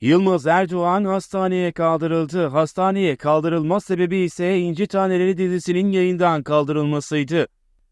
Yılmaz Erdoğan hastaneye kaldırıldı. Hastaneye kaldırılma sebebi ise İnci Taneleri dizisinin yayından kaldırılmasıydı.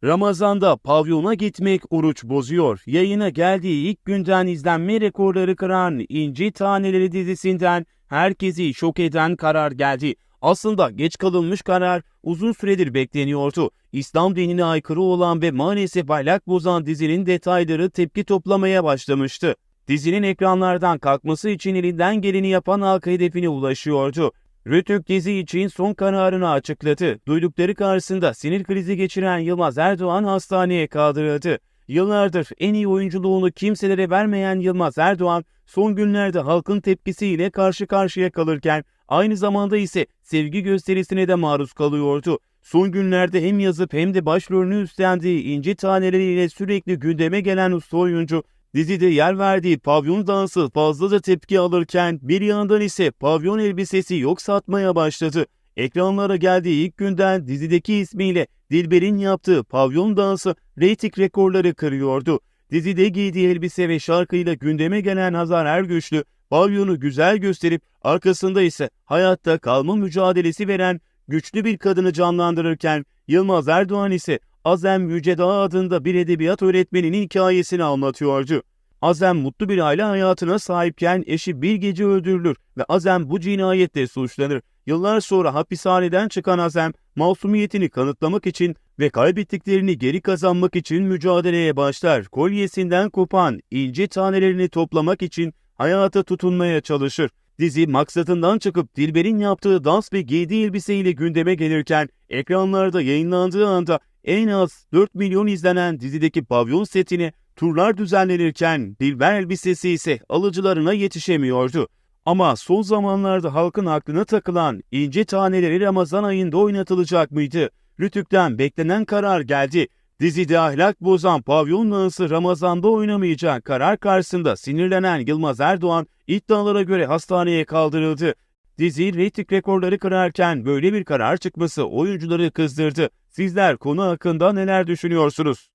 Ramazan'da pavyona gitmek oruç bozuyor. Yayına geldiği ilk günden izlenme rekorları kıran İnci Taneleri dizisinden herkesi şok eden karar geldi. Aslında geç kalınmış karar uzun süredir bekleniyordu. İslam dinine aykırı olan ve maalesef ahlak bozan dizinin detayları tepki toplamaya başlamıştı. Dizinin ekranlardan kalkması için elinden geleni yapan halka hedefine ulaşıyordu. Rütük dizi için son kararını açıkladı. Duydukları karşısında sinir krizi geçiren Yılmaz Erdoğan hastaneye kaldırıldı. Yıllardır en iyi oyunculuğunu kimselere vermeyen Yılmaz Erdoğan son günlerde halkın tepkisiyle karşı karşıya kalırken aynı zamanda ise sevgi gösterisine de maruz kalıyordu. Son günlerde hem yazıp hem de başrolünü üstlendiği inci taneleriyle sürekli gündeme gelen usta oyuncu Dizide yer verdiği pavyon dansı fazlaca tepki alırken bir yandan ise pavyon elbisesi yok satmaya başladı. Ekranlara geldiği ilk günden dizideki ismiyle Dilber'in yaptığı pavyon dansı reyting rekorları kırıyordu. Dizide giydiği elbise ve şarkıyla gündeme gelen Hazar Ergüçlü pavyonu güzel gösterip arkasında ise hayatta kalma mücadelesi veren güçlü bir kadını canlandırırken Yılmaz Erdoğan ise Azem Yücedağ adında bir edebiyat öğretmeninin hikayesini anlatıyordu. Azem mutlu bir aile hayatına sahipken eşi bir gece öldürülür ve Azem bu cinayetle suçlanır. Yıllar sonra hapishaneden çıkan Azem, masumiyetini kanıtlamak için ve kaybettiklerini geri kazanmak için mücadeleye başlar. Kolyesinden kopan ince tanelerini toplamak için hayata tutunmaya çalışır. Dizi maksadından çıkıp Dilber'in yaptığı dans ve giydiği elbiseyle gündeme gelirken ekranlarda yayınlandığı anda en az 4 milyon izlenen dizideki pavyon setine turlar düzenlenirken Dilber elbisesi ise alıcılarına yetişemiyordu. Ama son zamanlarda halkın aklına takılan ince taneleri Ramazan ayında oynatılacak mıydı? Rütük'ten beklenen karar geldi. Dizide ahlak bozan pavyon dansı Ramazan'da oynamayacak karar karşısında sinirlenen Yılmaz Erdoğan iddialara göre hastaneye kaldırıldı. Dizi reyting rekorları kırarken böyle bir karar çıkması oyuncuları kızdırdı. Sizler konu hakkında neler düşünüyorsunuz?